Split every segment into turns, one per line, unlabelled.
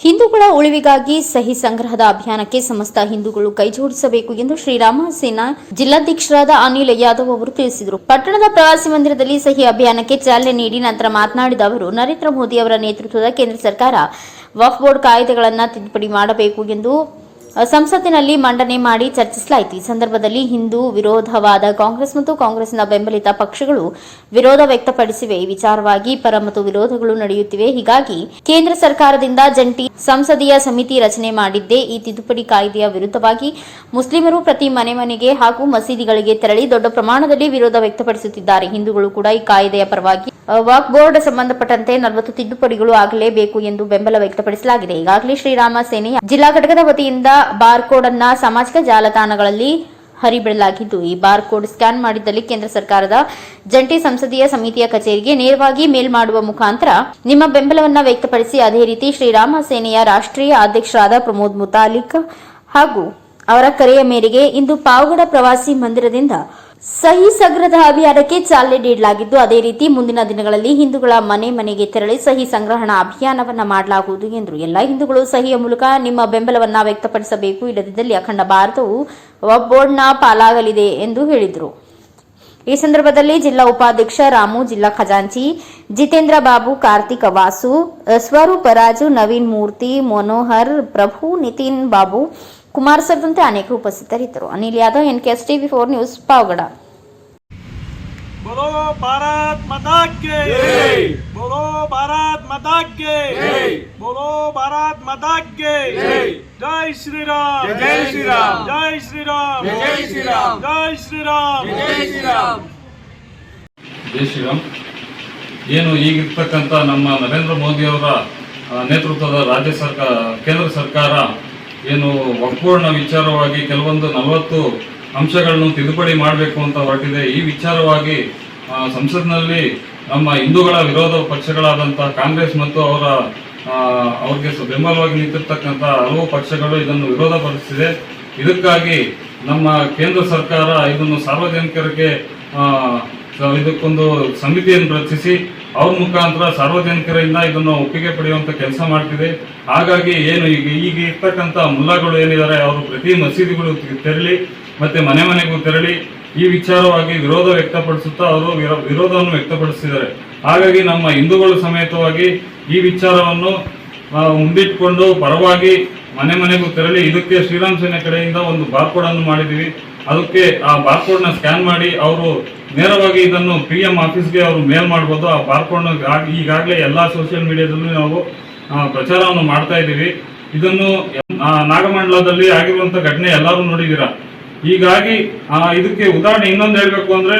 ಹಿಂದೂಗಳ ಉಳಿವಿಗಾಗಿ ಸಹಿ ಸಂಗ್ರಹದ ಅಭಿಯಾನಕ್ಕೆ ಸಮಸ್ತ ಹಿಂದೂಗಳು ಕೈಜೋಡಿಸಬೇಕು ಎಂದು ಶ್ರೀರಾಮ ಸೇನಾ ಜಿಲ್ಲಾಧ್ಯಕ್ಷರಾದ ಅನಿಲ್ ಯಾದವ್ ಅವರು ತಿಳಿಸಿದರು. ಪಟ್ಟಣದ ಪ್ರವಾಸಿ ಮಂದಿರದಲ್ಲಿ ಸಹಿ ಅಭಿಯಾನಕ್ಕೆ ಚಾಲನೆ ನೀಡಿ ನಂತರ ಮಾತನಾಡಿದ ಅವರು, ನರೇಂದ್ರ ಮೋದಿ ಅವರ ನೇತೃತ್ವದ ಕೇಂದ್ರ ಸರ್ಕಾರ ವಕ್ಫ್ ಬೋರ್ಡ್ ಕಾಯ್ದೆಗಳನ್ನು ತಿದ್ದುಪಡಿ ಮಾಡಬೇಕು ಎಂದು ಸಂಸತ್ತಿನಲ್ಲಿ ಮಂಡನೆ ಮಾಡಿ ಚರ್ಚಿಸಲಾಯಿತು. ಈ ಸಂದರ್ಭದಲ್ಲಿ ಹಿಂದೂ ವಿರೋಧವಾದ ಕಾಂಗ್ರೆಸ್ ಮತ್ತು ಕಾಂಗ್ರೆಸ್ನ ಬೆಂಬಲಿತ ಪಕ್ಷಗಳು ವಿರೋಧ ವ್ಯಕ್ತಪಡಿಸಿವೆ. ಈ ವಿಚಾರವಾಗಿ ಪರ ಮತ್ತು ವಿರೋಧಗಳು ನಡೆಯುತ್ತಿವೆ. ಹೀಗಾಗಿ ಕೇಂದ್ರ ಸರ್ಕಾರದಿಂದ ಜಂಟಿ ಸಂಸದೀಯ ಸಮಿತಿ ರಚನೆ ಮಾಡಿದ್ದೇ ಈ ತಿದ್ದುಪಡಿ ಕಾಯ್ದೆಯ ವಿರುದ್ಧವಾಗಿ ಮುಸ್ಲಿಮರು ಪ್ರತಿ ಮನೆ ಮನೆಗೆ ಹಾಗೂ ಮಸೀದಿಗಳಿಗೆ ತೆರಳಿ ದೊಡ್ಡ ಪ್ರಮಾಣದಲ್ಲಿ ವಿರೋಧ ವ್ಯಕ್ತಪಡಿಸುತ್ತಿದ್ದಾರೆ. ಹಿಂದೂಗಳು ಕೂಡ ಈ ಕಾಯ್ದೆಯ ಪರವಾಗಿ ವಕ್ಫ್ ಬೋರ್ಡ್ ಸಂಬಂಧಪಟ್ಟಂತೆ ನಲವತ್ತು ತಿದ್ದುಪಡಿಗಳು ಆಗಲೇಬೇಕು ಎಂದು ಬೆಂಬಲ ವ್ಯಕ್ತಪಡಿಸಲಾಗಿದೆ. ಈಗಾಗಲೇ ಶ್ರೀರಾಮ ಸೇನೆ ಜಿಲ್ಲಾ ಘಟಕದ ವತಿಯಿಂದ ಬಾರ್ಕೋಡ್ ಅನ್ನ ಸಾಮಾಜಿಕ ಜಾಲತಾಣಗಳಲ್ಲಿ ಹರಿಬಿಡಲಾಗಿದ್ದು, ಈ ಬಾರ್ ಕೋಡ್ ಸ್ಕ್ಯಾನ್ ಮಾಡಿದ್ದಲ್ಲಿ ಕೇಂದ್ರ ಸರ್ಕಾರದ ಜಂಟಿ ಸಂಸದೀಯ ಸಮಿತಿಯ ಕಚೇರಿಗೆ ನೇರವಾಗಿ ಮೇಲ್ ಮಾಡುವ ಮುಖಾಂತರ ನಿಮ್ಮ ಬೆಂಬಲವನ್ನ ವ್ಯಕ್ತಪಡಿಸಿ, ಅದೇ ರೀತಿ ಶ್ರೀರಾಮ ಸೇನೆಯ ರಾಷ್ಟ್ರೀಯ ಅಧ್ಯಕ್ಷರಾದ ಪ್ರಮೋದ್ ಮುತಾಲಿಕ್ ಹಾಗೂ ಅವರ ಕರೆಯ ಮೇರೆಗೆ ಇಂದು ಪಾವಗಡ ಪ್ರವಾಸಿ ಮಂದಿರದಿಂದ ಸಹಿ ಸಂಗ್ರಹದ ಅಭಿಯಾನಕ್ಕೆ ಚಾಲನೆ ನೀಡಲಾಗಿದ್ದು, ಅದೇ ರೀತಿ ಮುಂದಿನ ದಿನಗಳಲ್ಲಿ ಹಿಂದೂಗಳ ಮನೆ ಮನೆಗೆ ತೆರಳಿ ಸಹಿ ಸಂಗ್ರಹಣಾ ಅಭಿಯಾನವನ್ನು ಮಾಡಲಾಗುವುದು ಎಂದರು ಎಲ್ಲ ಹಿಂದೂಗಳು ಸಹಿಯ ಮೂಲಕ ನಿಮ್ಮ ಬೆಂಬಲವನ್ನು ವ್ಯಕ್ತಪಡಿಸಬೇಕು. ಇಲ್ಲದಿದ್ದಲ್ಲಿ ಅಖಂಡ ಭಾರತವು ಒಬ್ಬೋರ್ಡ್ನ ಬೋರ್ಡ್ನ ಪಾಲಾಗಲಿದೆ ಎಂದು ಹೇಳಿದರು. ಈ ಸಂದರ್ಭದಲ್ಲಿ ಜಿಲ್ಲಾ ಉಪಾಧ್ಯಕ್ಷ ರಾಮು, ಜಿಲ್ಲಾ ಖಜಾಂಚಿ, ಜಿತೇಂದ್ರ ಬಾಬು, ಕಾರ್ತಿಕ ವಾಸು ಸ್ವರೂಪರಾಜು ನವೀನ್ ಮೂರ್ತಿ, ಮನೋಹರ್ ಪ್ರಭು, ನಿತಿನ್ ಬಾಬು ಕುಮಾರ್ ಸೇರಿದಂತೆ ಅನೇಕರು ಉಪಸ್ಥಿತರಿದ್ದರು Anil Yadav NKS TV four news Pavagada
बोलो भारत माता के
जय।
बोलो भारत माता के
जय।
बोलो भारत माता के
जय।
जय श्री राम
जय श्री राम।
जय श्री राम
जय श्री राम।
जय श्री राम
ಜೈ ಶ್ರೀರಾಮ್
ಜೈ ಶ್ರೀರಾಮ್ ಏನು ಈಗಿರ್ತಕ್ಕಂಥ ನಮ್ಮ ನರೇಂದ್ರ ಮೋದಿಯವರ ಆ, ನೇತೃತ್ವದ ರಾಜ್ಯ ಸರ್ಕಾರ ಕೇಂದ್ರ ಸರ್ಕಾರ ಏನು ಒಕ್ಕೂರ್ಣ ವಿಚಾರವಾಗಿ ಕೆಲವೊಂದು ನಲವತ್ತು ಅಂಶಗಳನ್ನು ತಿದ್ದುಪಡಿ ಮಾಡಬೇಕು ಅಂತ ಹೊರಟಿದೆ. ಈ ವಿಚಾರವಾಗಿ ಸಂಸತ್ನಲ್ಲಿ ನಮ್ಮ ಹಿಂದೂಗಳ ವಿರೋಧ ಪಕ್ಷಗಳಾದಂಥ ಕಾಂಗ್ರೆಸ್ ಮತ್ತು ಅವರ ಅವ್ರಿಗೆ ಬೆಂಬಲವಾಗಿ ನಿಂತಿರ್ತಕ್ಕಂಥ ಹಲವು ಪಕ್ಷಗಳು ಇದನ್ನು ವಿರೋಧಪಡಿಸಿದೆ. ಇದಕ್ಕಾಗಿ ನಮ್ಮ ಕೇಂದ್ರ ಸರ್ಕಾರ ಇದನ್ನು ಸಾರ್ವಜನಿಕರಿಗೆ ಇದಕ್ಕೊಂದು ಸಮಿತಿಯನ್ನು ರಚಿಸಿ ಅವ್ರ ಮುಖಾಂತರ ಸಾರ್ವಜನಿಕರಿಂದ ಇದನ್ನು ಒಪ್ಪಿಗೆ ಪಡೆಯುವಂತ ಕೆಲಸ ಮಾಡ್ತಿದೆ. ಹಾಗಾಗಿ ಏನು ಈಗ ಈಗ ಇರ್ತಕ್ಕಂಥ ಮುಲ್ಲಾಗಳು ಏನಿದ್ದಾರೆ, ಅವರು ಪ್ರತಿ ಮಸೀದಿಗಳು ತೆರಳಿ ಮತ್ತೆ ಮನೆ ಮನೆಗೂ ತೆರಳಿ ಈ ವಿಚಾರವಾಗಿ ವಿರೋಧ ವ್ಯಕ್ತಪಡಿಸುತ್ತಾ ಅವರು ವಿರೋಧವನ್ನು ವ್ಯಕ್ತಪಡಿಸಿದ್ದಾರೆ. ಹಾಗಾಗಿ ನಮ್ಮ ಹಿಂದೂಗಳು ಸಮೇತವಾಗಿ ಈ ವಿಚಾರವನ್ನು ಮುಂದಿಟ್ಟುಕೊಂಡು ಪರವಾಗಿ ಮನೆ ಮನೆಗೂ ತೆರಳಿ ಇದಕ್ಕೆ ಶ್ರೀರಾಮ್ ಸೇನೆ ಕಡೆಯಿಂದ ಒಂದು ಬಾರ್ಕೋಡ್ ಅನ್ನು ಮಾಡಿದೀವಿ ಅದಕ್ಕೆ ಆ ಬಾರ್ಕೋಡ್ನ ಸ್ಕ್ಯಾನ್ ಮಾಡಿ ಅವರು ನೇರವಾಗಿ ಇದನ್ನು ಪಿ ಎಂ ಆಫೀಸ್ಗೆ ಅವರು ಮೇಲ್ ಮಾಡ್ಬೋದು. ಆ ಬಾರ್ಕೋಡ್ ಈಗಾಗಲೇ ಎಲ್ಲಾ ಸೋಷಿಯಲ್ ಮೀಡಿಯಾದಲ್ಲೂ ನಾವು ಪ್ರಚಾರವನ್ನು ಮಾಡ್ತಾ ಇದ್ದೀವಿ. ಇದನ್ನು ನಾಗಮಂಡಲದಲ್ಲಿ ಆಗಿರುವಂತ ಘಟನೆ ಎಲ್ಲರೂ ನೋಡಿದ್ದೀರಾ? ಹೀಗಾಗಿ ಇದಕ್ಕೆ ಉದಾಹರಣೆ ಇನ್ನೊಂದು ಹೇಳಬೇಕು ಅಂದ್ರೆ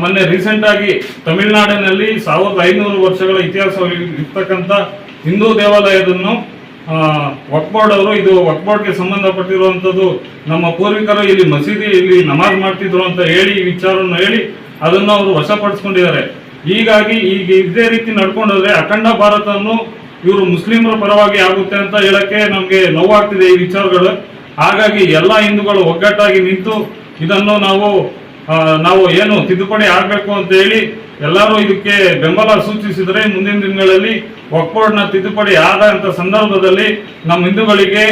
ಮೊನ್ನೆ ರೀಸೆಂಟ್ ಆಗಿ ತಮಿಳುನಾಡಿನಲ್ಲಿ ಸಾವಿರದ ಐನೂರು ವರ್ಷಗಳ ಇತಿಹಾಸ ಇರ್ತಕ್ಕಂಥ ಹಿಂದೂ ದೇವಾಲಯದನ್ನು ಆ, ವಕ್ಫ್ ಬೋರ್ಡ್ ಅವರು ಇದು ವಕ್ಫ್ ಬೋರ್ಡ್ಗೆ ಸಂಬಂಧಪಟ್ಟಿರುವಂತದ್ದು ನಮ್ಮ ಪೂರ್ವಿಕರು ಇಲ್ಲಿ ಮಸೀದಿ ಇಲ್ಲಿ ನಮಾಜ್ ಮಾಡ್ತಿದ್ರು ಅಂತ ಹೇಳಿ ಈ ವಿಚಾರವನ್ನು ಹೇಳಿ ಅದನ್ನು ಅವರು ವಶಪಡಿಸ್ಕೊಂಡಿದ್ದಾರೆ. ಹೀಗಾಗಿ ಈಗ ಇದೇ ರೀತಿ ನಡ್ಕೊಂಡೋದ್ರೆ ಅಖಂಡ ಭಾರತವನ್ನು ಇವರು ಮುಸ್ಲಿಮರ ಪರವಾಗಿ ಆಗುತ್ತೆ ಅಂತ ಹೇಳಕ್ಕೆ ನಮಗೆ ನೋವಾಗ್ತಿದೆ ಈ ವಿಚಾರಗಳು. ಹಾಗಾಗಿ ಎಲ್ಲಾ ಹಿಂದೂಗಳು ಒಗ್ಗಟ್ಟಾಗಿ ನಿಂತು ಇದನ್ನು ನಾವು ನಾವು ಏನು ತಿದ್ದುಪಡಿ ಆಗಬೇಕು ಅಂತ ಹೇಳಿ ಎಲ್ಲರೂ ಇದಕ್ಕೆ ಬೆಂಬಲ ಸೂಚಿಸಿದರೆ ಮುಂದಿನ ದಿನಗಳಲ್ಲಿ ಒಕ್ಕೋಡ್ನ ತಿದ್ದುಪಡಿ ಆದಂತ ಸಂದರ್ಭದಲ್ಲಿ ನಮ್ಮ ಹಿಂದೂಗಳಿಗೆ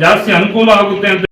ಜಾಸ್ತಿ ಅನುಕೂಲ ಆಗುತ್ತೆ ಅಂತ